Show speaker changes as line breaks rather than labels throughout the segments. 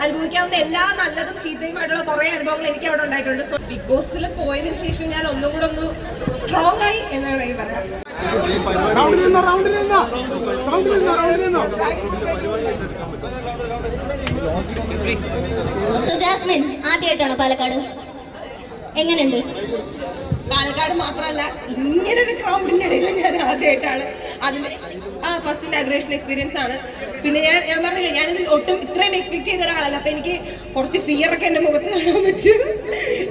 അനുഭവിക്കാവുന്ന എല്ലാ നല്ലതും ചീത്തയുമായിട്ടുള്ള കുറെ അനുഭവങ്ങൾ എനിക്ക് അവിടെ ഉണ്ടായിട്ടുണ്ട്. സോ ബിഗ് ബോസിൽ പോയതിനു ശേഷം ഞാൻ ഒന്നും കൂടെ ഒന്ന് സ്ട്രോങ് ആയി എന്ന് വേണമെങ്കിൽ പറയാം
സോ ജാസ്മിൻ ആദ്യമായിട്ടാണോ പാലക്കാട്? എങ്ങനെയുണ്ട്?
പാലക്കാട് മാത്രമല്ല ഇങ്ങനെ ഒരു ക്രൗഡിന്റെ ഇടയിൽ ഞാൻ ആദ്യമായിട്ടാണ് അതിന് ആ ഫസ്റ്റ് ഇനാഗ്രേഷൻ എക്സ്പീരിയൻസ് ആണ്. പിന്നെ ഞാൻ ഞാൻ പറഞ്ഞില്ല ഞാനിത് ഒട്ടും ഇത്രയും എക്സ്പെക്ട് ചെയ്ത ഒരാളല്ല. അപ്പോൾ എനിക്ക് കുറച്ച് ഫിയർ ഒക്കെ എന്റെ മുഖത്ത് കാണാൻ പറ്റും.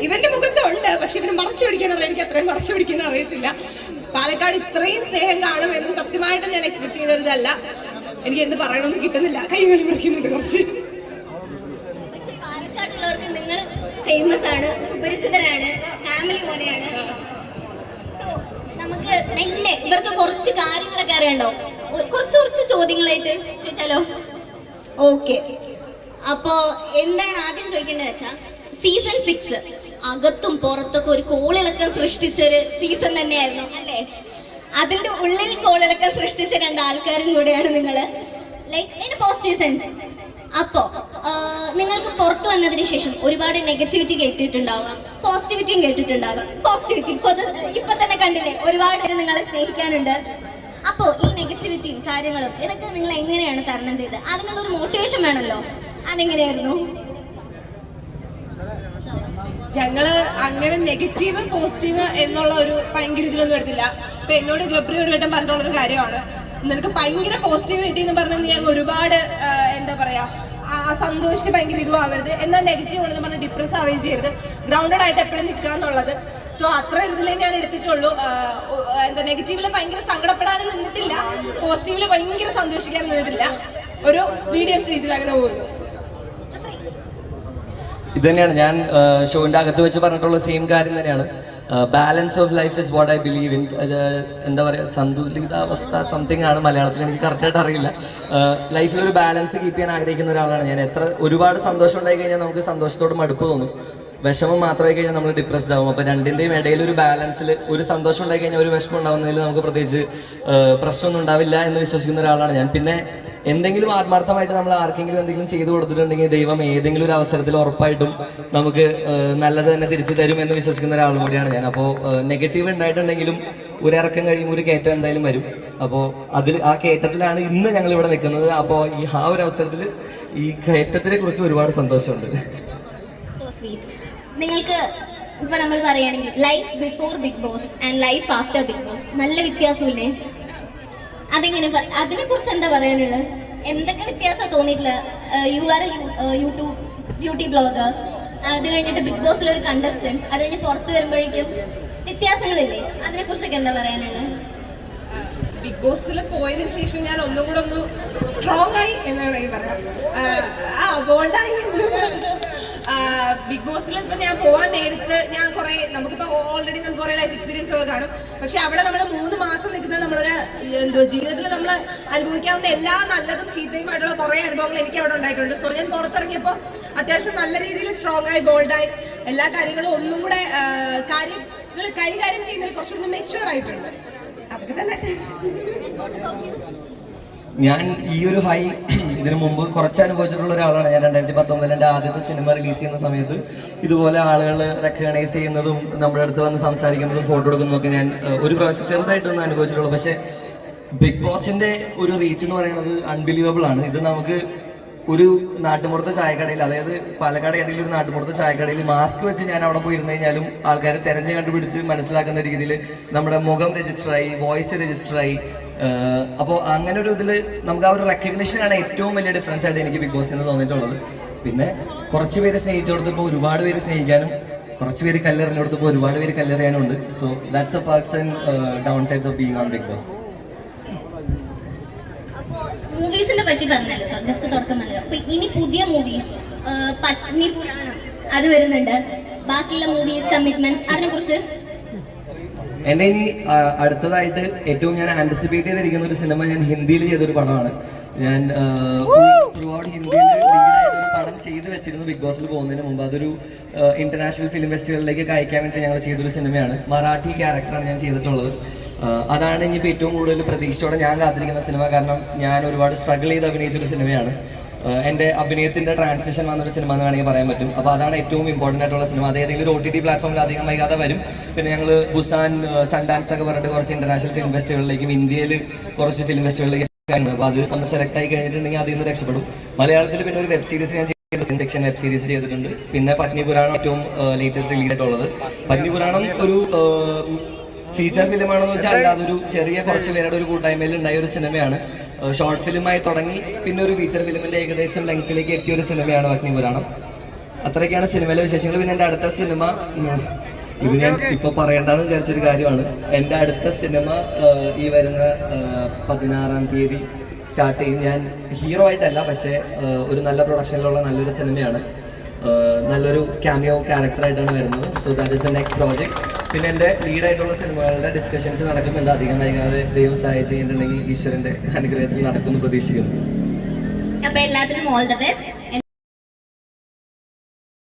ഇവന്റെ മുഖത്തുണ്ട് പക്ഷെ ഇവന് മറച്ചു പിടിക്കാൻ അറിയാം. എനിക്ക് അത്രയും മറച്ചു പിടിക്കാൻ അറിയത്തില്ല. പാലക്കാട് ഇത്രയും സ്നേഹം കാണും എന്ന് സത്യമായിട്ടും ഞാൻ എക്സ്പെക്ട് ചെയ്തൊരിതല്ല എനിക്ക് എന്ത് പറയണമെന്ന് കിട്ടുന്നില്ല. കൈ വലി മുറിക്കുന്നുണ്ട് കുറച്ച്.
പക്ഷെ പാലക്കാടുള്ളവർക്ക് നിങ്ങൾ ഫേമസ് ആണ് സുപരിചിതരാണ് ഫാമിലി പോലെയാണ്. സോ നമുക്ക് നെല്ല് ഇവർക്ക് കുറച്ച് കാര്യങ്ങളൊക്കെ അറിയണ്ടോ കുറച്ച് കുറച്ച് ചോദ്യങ്ങളായിട്ട് ചോദിച്ചാലോ? ഓക്കെ. അപ്പോ എന്താണ് ആദ്യം ചോദിക്കേണ്ടത് വെച്ചാ സീസൺ സിക്സ് അകത്തും പുറത്തൊക്കെ ഒരു കോളിളക്കം സൃഷ്ടിച്ചൊരു സീസൺ തന്നെയായിരുന്നു അല്ലേ? അതിന്റെ ഉള്ളിൽ കോളിളക്കം സൃഷ്ടിച്ച രണ്ട് ആൾക്കാരും കൂടെയാണ് നിങ്ങൾ ലൈക്ക് ഇൻ പോസിറ്റീവ് സെൻസ് അപ്പോ നിങ്ങൾക്ക് പുറത്തു വന്നതിന് ശേഷം ഒരുപാട് നെഗറ്റിവിറ്റി കേട്ടിട്ടുണ്ടാവാം. പോസിറ്റിവിറ്റിയും കേട്ടിട്ടുണ്ടാകാം. പോസിറ്റിവിറ്റി ഇപ്പൊ തന്നെ കണ്ടില്ലേ? ഒരുപാട് പേര് നിങ്ങളെ സ്നേഹിക്കാനുണ്ട്. അപ്പോ ഈ നെഗറ്റിവിറ്റിയും കാര്യങ്ങളും ഇതൊക്കെ നിങ്ങൾ എങ്ങനെയാണ് തരണം ചെയ്തത്? അതിനുള്ള ഒരു മോട്ടിവേഷൻ വേണമല്ലോ അതെങ്ങനെയായിരുന്നു?
ഞങ്ങൾ അങ്ങനെ നെഗറ്റീവ് പോസിറ്റീവ് എന്നുള്ള ഒരു ഭയങ്കര ഇതിലൊന്നും എടുത്തില്ല. ഇപ്പൊ എന്നോട് ഗബ്രി ഒരു വട്ടം പറഞ്ഞിട്ടുള്ള ഒരു കാര്യമാണ്. നിനക്ക് ഭയങ്കര പോസിറ്റീവ് കിട്ടിയെന്ന് പറഞ്ഞാൽ ഞാൻ ഒരുപാട് എന്താ പറയാ സന്തോഷിച്ച് ഭയങ്കര ഇതും ആവരുത്. എന്നാൽ നെഗറ്റീവ് ഉണ്ടെന്ന് പറഞ്ഞാൽ ഡിപ്രസ് ആവുകയും ചെയ്യരുത്. ഗ്രൗണ്ടഡ് ആയിട്ട് എപ്പോഴും നിൽക്കുക എന്നുള്ളത്. സോ അത്ര ഇതിലേ ഞാൻ എടുത്തിട്ടുള്ളൂ. എന്താ നെഗറ്റീവിൽ ഭയങ്കര സങ്കടപ്പെടാനും നിന്നിട്ടില്ല. പോസിറ്റീവിൽ ഭയങ്കര സന്തോഷിക്കാനും നിന്നിട്ടില്ല. ഒരു മീഡിയം സ്റ്റേജിൽ അങ്ങനെ പോകുന്നു.
ഇത് തന്നെയാണ് ഞാൻ ഷോയിന്റെ അകത്ത് വെച്ച് പറഞ്ഞിട്ടുള്ള സെയിം കാര്യം തന്നെയാണ്. Balance of life is what I believe in എന്താ പറയുക സന്തുലിതാവസ്ഥ സംതിങ് ആണ് മലയാളത്തിൽ എനിക്ക് കറക്റ്റായിട്ട് അറിയില്ല. ലൈഫിൽ ഒരു ബാലൻസ് കീപ്പ് ചെയ്യാൻ ആഗ്രഹിക്കുന്ന ഒരാളാണ് ഞാൻ. എത്ര ഒരുപാട് സന്തോഷം ഉണ്ടായി കഴിഞ്ഞാൽ നമുക്ക് സന്തോഷത്തോട് മടുപ്പ് തോന്നും. വിഷമം മാത്രമായി കഴിഞ്ഞാൽ നമ്മൾ ഡിപ്രസ്ഡ് ആവും. അപ്പോൾ രണ്ടിന്റെയും ഇടയിൽ ഒരു ബാലൻസിൽ ഒരു സന്തോഷം ഉണ്ടായി കഴിഞ്ഞാൽ ഒരു വിഷമം ഉണ്ടാവുന്നതിൽ നമുക്ക് പ്രത്യേകിച്ച് പ്രശ്നമൊന്നും ഉണ്ടാവില്ല എന്ന് വിശ്വസിക്കുന്ന ഒരാളാണ് ഞാൻ. പിന്നെ എന്തെങ്കിലും ആത്മാർത്ഥമായിട്ട് നമ്മൾ ആർക്കെങ്കിലും എന്തെങ്കിലും ചെയ്തു കൊടുത്തിട്ടുണ്ടെങ്കിൽ ദൈവം ഏതെങ്കിലും ഒരു അവസരത്തിൽ ഉറപ്പായിട്ടും നമുക്ക് നല്ലത് തന്നെ തിരിച്ചു തരും എന്ന് വിശ്വസിക്കുന്ന ഒരാളും കൂടിയാണ് ഞാൻ. അപ്പോൾ നെഗറ്റീവ് ഉണ്ടായിട്ടുണ്ടെങ്കിലും ഒരു ഇറക്കം കഴിയുമ്പോൾ ഒരു കയറ്റം എന്തായാലും വരും. അപ്പോൾ അതിൽ ആ കയറ്റത്തിലാണ് ഇന്ന് ഞങ്ങൾ ഇവിടെ നിൽക്കുന്നത്. അപ്പോൾ ഈ ആ ഒരു അവസരത്തിൽ ഈ കയറ്റത്തിനെ കുറിച്ച് ഒരുപാട് സന്തോഷമുണ്ട്.
നിങ്ങൾക്ക് ഇപ്പൊ നമ്മൾ പറയുകയാണെങ്കിൽ life before Bigg Boss and life after Bigg Boss നല്ല വ്യത്യാസമില്ലേ? അതെങ്ങനെ അതിനെ കുറിച്ച് എന്താ പറയാനുള്ളത്? എന്തൊക്കെ വ്യത്യാസം തോന്നിയിട്ടുള്ളത് you are YouTube beauty blogger അത് കഴിഞ്ഞിട്ട് ബിഗ് ബോസിൽ ഒരു കണ്ടസ്റ്റന്റ് അത് കഴിഞ്ഞ് പുറത്ത് വരുമ്പോഴേക്കും വ്യത്യാസങ്ങളില്ലേ? അതിനെ കുറിച്ചൊക്കെ എന്താ പറയാനുള്ളത്?
ബിഗ് ബോസിൽ പോയതിന് ശേഷം ഞാൻ ഒന്നും കൂടെ ഒന്ന് സ്ട്രോങ് ആയി എന്ന് വേണമെങ്കിൽ പറയാം ആ ബോൾഡായി ബിഗ് ബോസിൽ ഇപ്പൊ ഞാൻ പോവാൻ നേരത്ത് ഞാൻ കുറെ നമുക്കിപ്പോ ഓൾറെഡി നമുക്ക് കുറേ ലൈഫ് എക്സ്പീരിയൻസ് ഒക്കെ കാണും. പക്ഷെ അവിടെ നമ്മൾ മൂന്ന് മാസം എന്തോ ജീവിതത്തിൽ നമ്മൾ അനുഭവിക്കാവുന്ന എല്ലാ നല്ലതും ചീത്തയുമായിട്ടുള്ള കുറെ അനുഭവങ്ങൾ എനിക്ക് അവിടെ ഉണ്ടായിട്ടുണ്ട്. സോ ഞാൻ പുറത്തിറങ്ങിയപ്പോൾ അത്യാവശ്യം നല്ല രീതിയിൽ സ്ട്രോങ് ആയി ബോൾഡായി എല്ലാ കാര്യങ്ങളും ഒന്നും കൂടെ കാര്യങ്ങൾ കൈകാര്യം ചെയ്യുന്നതിൽ കുറച്ചുകൂടി മെച്ചുവർ ആയിട്ടുണ്ട്. അതൊക്കെ തന്നെ.
ഞാൻ ഈ ഒരു ഹൈ ഇതിനു മുമ്പ് കുറച്ച് അനുഭവിച്ചിട്ടുള്ള ഒരാളാണ്. ഞാൻ രണ്ടായിരത്തി പത്തൊമ്പതിൽ എന്റെ ആദ്യത്തെ സിനിമ റിലീസ് ചെയ്യുന്ന സമയത്ത് ഇതുപോലെ ആളുകൾ റെക്കഗ്നൈസ് ചെയ്യുന്നതും നമ്മുടെ അടുത്ത് വന്ന് സംസാരിക്കുന്നതും ഫോട്ടോ എടുക്കുന്നതും ഒക്കെ ഞാൻ ഒരു പ്രാവശ്യം ചെറുതായിട്ടൊന്നും അനുഭവിച്ചിട്ടുള്ളൂ. പക്ഷേ ബിഗ് ബോസിന്റെ ഒരു റീച്ച് എന്ന് പറയുന്നത് അൺബിലീവബിൾ ആണ്. ഇത് നമുക്ക് ഒരു നാട്ടുമ്പുറത്തെ ചായക്കടയിൽ അതായത് പാലക്കാട് ഏതെങ്കിലും ഒരു നാട്ടുമ്പുറത്തെ ചായക്കടയിൽ മാസ്ക് വെച്ച് ഞാൻ അവിടെ പോയി ഇരുന്ന് കഴിഞ്ഞാലും ആൾക്കാർ തെരഞ്ഞു കണ്ടുപിടിച്ച് മനസ്സിലാക്കുന്ന രീതിയിൽ നമ്മുടെ മുഖം രജിസ്റ്ററായി വോയിസ് രജിസ്റ്ററായി അപ്പോൾ അങ്ങനെ ഒരു ഇതിൽ നമുക്ക് ആ ഒരു റെക്കഗ്നിഷൻ ആണ് ഏറ്റവും വലിയ ഡിഫറൻസ് ആയിട്ട് എനിക്ക് ബിഗ് ബോസിന് തോന്നിയിട്ടുള്ളത്. പിന്നെ കുറച്ച് പേര് സ്നേഹിച്ചു കൊടുത്തപ്പോൾ ഒരുപാട് പേര് സ്നേഹിക്കാനും കുറച്ച് പേര് കല്ലെറിഞ്ഞു കൊടുത്തപ്പോൾ ഒരുപാട് പേര് കല്ലെറിയാനും ഉണ്ട് so that's the person downsides of being on Bigg Boss
മൂവീസിനെ പറ്റി പറഞ്ഞല്ലോ ജസ്റ്റ് തുടക്കം പറഞ്ഞല്ലോ അപ്പൊ ഇനി പുതിയ മൂവീസ് പത്നി പുരാണം അത് വരുന്നുണ്ട്. ബാക്കിയുള്ള മൂവീസ് കമ്മിറ്റ്മെന്റ്സ് അതിനെ കുറിച്ച്
എന്നെ ഇനി അടുത്തതായിട്ട് ഏറ്റവും ഞാൻ ആന്റിസിപ്പേറ്റ് ചെയ്തിരിക്കുന്ന ഒരു സിനിമ ഞാൻ ഹിന്ദിയിൽ ചെയ്തൊരു പടമാണ്. ഞാൻ ത്രൂ ഔട്ട് ഹിന്ദിയിൽ പടം ചെയ്ത് വെച്ചിരുന്നു ബിഗ് ബോസിൽ പോകുന്നതിന് മുമ്പ്. അതൊരു ഇന്റർനാഷണൽ ഫിലിം ഫെസ്റ്റിവലിലേക്ക് അയക്കാൻ വേണ്ടി ഞങ്ങൾ ചെയ്തൊരു സിനിമയാണ്. മറാഠി ക്യാരക്ടറാണ് ഞാൻ ചെയ്തിട്ടുള്ളത്. അതാണ് ഇനിയിപ്പോൾ ഏറ്റവും കൂടുതൽ പ്രതീക്ഷയോടെ ഞാൻ കാത്തിരിക്കുന്ന സിനിമ. കാരണം ഞാൻ ഒരുപാട് സ്ട്രഗിൾ ചെയ്ത് അഭിനയിച്ചൊരു സിനിമയാണ്. എന്റെ അഭിനയത്തിന്റെ ട്രാൻസിഷൻ വന്നൊരു സിനിമ എന്ന് വേണമെങ്കിൽ പറയാൻ പറ്റും. അപ്പോൾ അതാണ് ഏറ്റവും ഇമ്പോർട്ടന്റ് ആയിട്ടുള്ള സിനിമ. അത് ഏതെങ്കിലും ഒരു ഒ ടി ടി പ്ലാറ്റ്ഫോമിൽ അധികം വൈകാതെ വരും. പിന്നെ ഞങ്ങൾ ബുസാൻ സൺ ഡാൻസ് എന്നൊക്കെ പറഞ്ഞിട്ട് കുറച്ച് ഇന്റർനാഷണൽ ഫിലിം ഫെസ്റ്റിവലിലേക്കും ഇന്ത്യയിൽ കുറച്ച് ഫിലിം ഫെസ്റ്റിവലിലേക്ക് അപ്പോൾ അത് ഒന്ന് സെലക്ട് ആയി കഴിഞ്ഞിട്ടുണ്ടെങ്കിൽ അതിൽ നിന്ന് രക്ഷപ്പെടും. മലയാളത്തിൽ പിന്നെ ഒരു വെബ് സീരീസ് ഞാൻ സെക്ഷൻ വെബ് സീരീസ് ചെയ്തിട്ടുണ്ട്. പിന്നെ പത്നി പുരാണം ഏറ്റവും ലേറ്റസ്റ്റ് റിലീസ് ആയിട്ടുള്ളത്. പത്നി പുരാണം ഒരു ഫീച്ചർ ഫിലിമാണെന്ന് വെച്ചാൽ അല്ലാതെ ഒരു ചെറിയ കുറച്ച് പേരുടെ ഒരു കൂട്ടായ്മയിൽ ഉണ്ടായ ഒരു സിനിമയാണ്. ഷോർട്ട് ഫിലിമായി തുടങ്ങി പിന്നെ ഒരു ഫീച്ചർ ഫിലിമിന്റെ ഏകദേശം ലെങ്ത്തിലേക്ക് എത്തിയ ഒരു സിനിമയാണ് അഗ്നി പുരാണം. അത്രയൊക്കെയാണ് സിനിമയിലെ വിശേഷങ്ങൾ. പിന്നെ എന്റെ അടുത്ത സിനിമ ഇത് ഞാൻ ഇപ്പൊ പറയേണ്ടെന്ന് വിചാരിച്ചൊരു കാര്യമാണ്. എന്റെ അടുത്ത സിനിമ ഈ വരുന്ന പതിനാറാം തീയതി സ്റ്റാർട്ട് ചെയ്യും. ഞാൻ ഹീറോ ആയിട്ടല്ല പക്ഷേ ഒരു നല്ല പ്രൊഡക്ഷനിലുള്ള നല്ലൊരു സിനിമയാണ്. നല്ലൊരു ക്യാമിയോ ക്യാരക്ടറായിട്ടാണ് വരുന്നത്. So that is the next project പിന്നെ എന്റെ ലീഡായിട്ടുള്ള സിനിമകളുടെ ഡിസ്കഷൻസ് നടക്കുന്നുണ്ട്. അധികം വൈകാതെ ദൈവം സഹായിച്ചു കഴിഞ്ഞിട്ടുണ്ടെങ്കിൽ ഈശ്വരന്റെ അനുഗ്രഹത്തിൽ നടക്കുമെന്ന് പ്രതീക്ഷിക്കുന്നു.
അപ്പൊ എല്ലാത്തിനും ഓൾ ദ ബെസ്റ്റ്